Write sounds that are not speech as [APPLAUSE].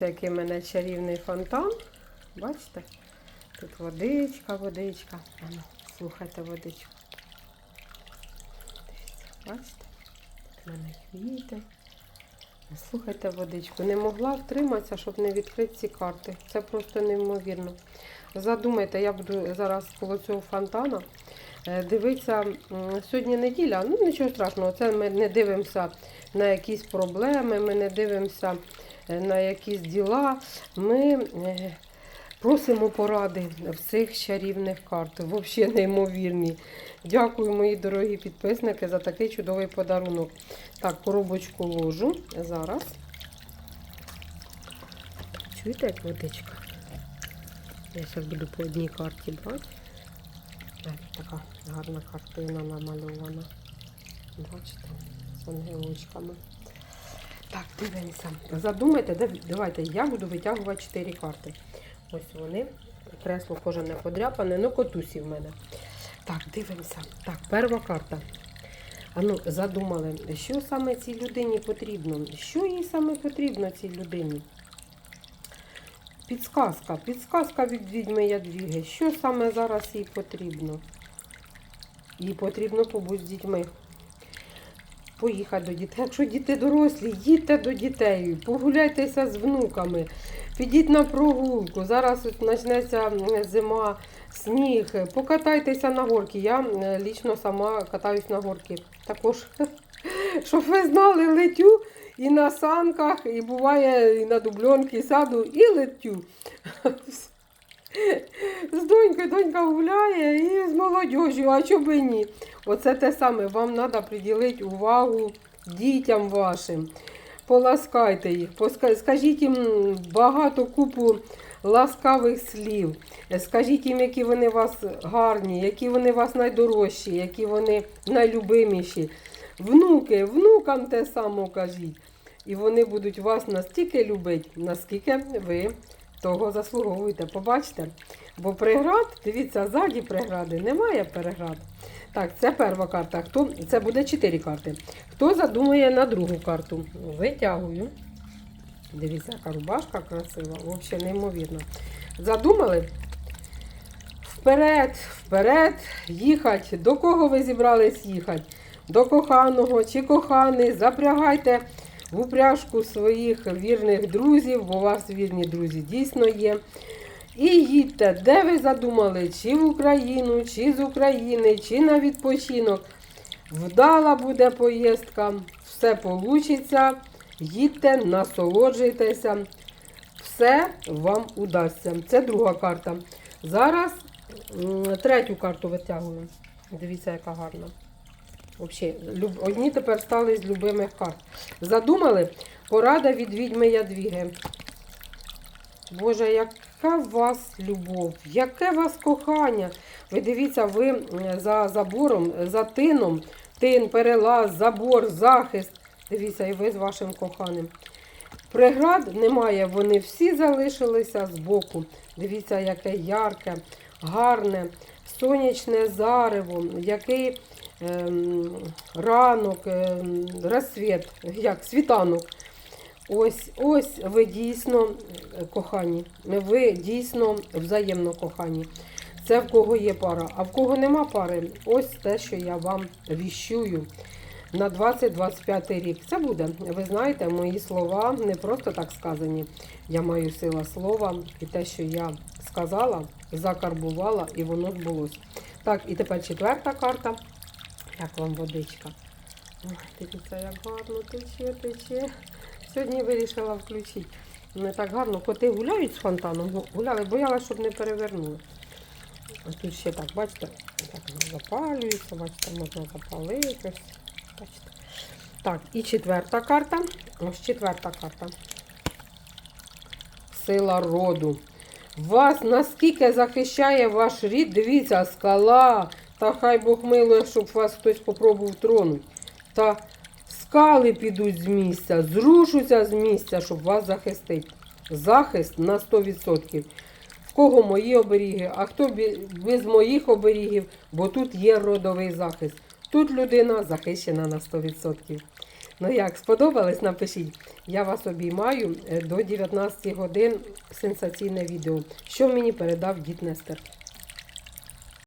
В мене чарівний фонтан. Бачите? Тут водичка, водичка. Ану, слухайте водичку. Дивіться, бачите? Тут в мене квіти. Слухайте водичку. Не могла втриматися, щоб не відкрити ці карти. Це просто неймовірно. Задумайте, я буду зараз коло цього фонтана. е, Дивитися, сьогодні неділя, ну нічого страшного, це ми не дивимося на якісь проблеми, ми не дивимося на якісь діла. Ми е, просимо поради в цих чарівних карт. Взагалі неймовірні. Дякую, мої дорогі підписники, за такий чудовий подарунок. Так, коробочку ложу зараз. Чуєте, як водичка? Я зараз буду по одній карті брати. Так, така гарна картина намальована. Бачите, з ангелочками. Так, дивимося. Задумайте, давайте, я буду витягувати 4 карти. Ось вони. Кресло кожане подряпане, ну котусі в мене. Так, дивимося. Так, перша карта. А ну, задумали, що саме цій людині потрібно? Що їй саме потрібно цій людині? Підсказка, підсказка від відьми Ядвіги. Що саме зараз їй потрібно? Їй потрібно побути з дітьми. Поїхати до дітей. Якщо діти дорослі, їдьте до дітей, погуляйтеся з внуками, підіть на прогулку. Зараз почнеться зима, сніг. Покатайтеся на горки. Я лічно сама катаюсь на горки. Також, [LAUGHS] щоб ви знали, летю і на санках, і буває і на дубльонки сяду, і летю. [LAUGHS] З донькою донька гуляє і з молодіжю, а чого би ні? Оце те саме, вам треба приділити увагу дітям вашим. Поласкайте їх, скажіть їм багато купу ласкавих слів. Скажіть їм, які вони у вас гарні, які вони у вас найдорожчі, які вони найлюбиміші. Внуки, внукам те саме кажіть. І вони будуть вас настільки любити, наскільки ви того заслуговуєте. Побачите? Бо преград, дивіться, ззаді прегради, немає переград. Так, це перша карта. Хто, це буде 4 карти. Хто задумує на другу карту? Витягую. Дивіться, яка рубашка красива, взагалі неймовірно. Задумали? Вперед, вперед, їхати. До кого ви зібрались їхати? До коханого чи коханий. Запрягайте в упряжку своїх вірних друзів, бо у вас вірні друзі дійсно є. І їдьте, де ви задумали, чи в Україну, чи з України, чи на відпочинок. Вдала буде поїздка, все вийде. Їдьте, насолоджуйтеся, все вам удасться. Це друга карта. Зараз третю карту витягую. Дивіться, яка гарна. Взагалі, одні тепер стали з любимих карт. Задумали? Порада від відьми Ядвіги. Боже, яка у вас любов, яке вас кохання. Ви дивіться, ви за забором, за тином, тин, перелаз, забор, захист. Дивіться, і ви з вашим коханим. Преград немає, вони всі залишилися збоку. Дивіться, яке ярке, гарне, сонячне зарево, який ранок, ем, розсвіт, як світанок. Ось, ось ви дійсно е, кохані. Ви дійсно взаємно кохані. Це в кого є пара. А в кого нема пари, ось те, що я вам віщую на 2025 рік. Це буде. Ви знаєте, мої слова не просто так сказані. Я маю сила слова, і те, що я сказала, закарбувала, і воно збулось. Так, і тепер четверта карта. Як вам водичка? Ой, дивіться, як гарно тече, тече. Сьогодні вирішила включити. Не так гарно. Коти гуляють з фонтаном, гу- гуляли, боялась, щоб не перевернули. Ось тут ще так, бачите, так запалюється, бачите, можна запалити. Бачите. Так, і четверта карта. Ось четверта карта. Сила роду. Вас наскільки захищає ваш рід, дивіться, скала. Та хай Бог милує, щоб вас хтось попробував тронути. Та скали підуть з місця, зрушуться з місця, щоб вас захистити. Захист на 100%. В кого мої оберіги, а хто без моїх оберігів, бо тут є родовий захист. Тут людина захищена на 100%. Ну як, сподобалось? Напишіть. Я вас обіймаю Е, до 19 годин сенсаційне відео. Що мені передав дід Нестер?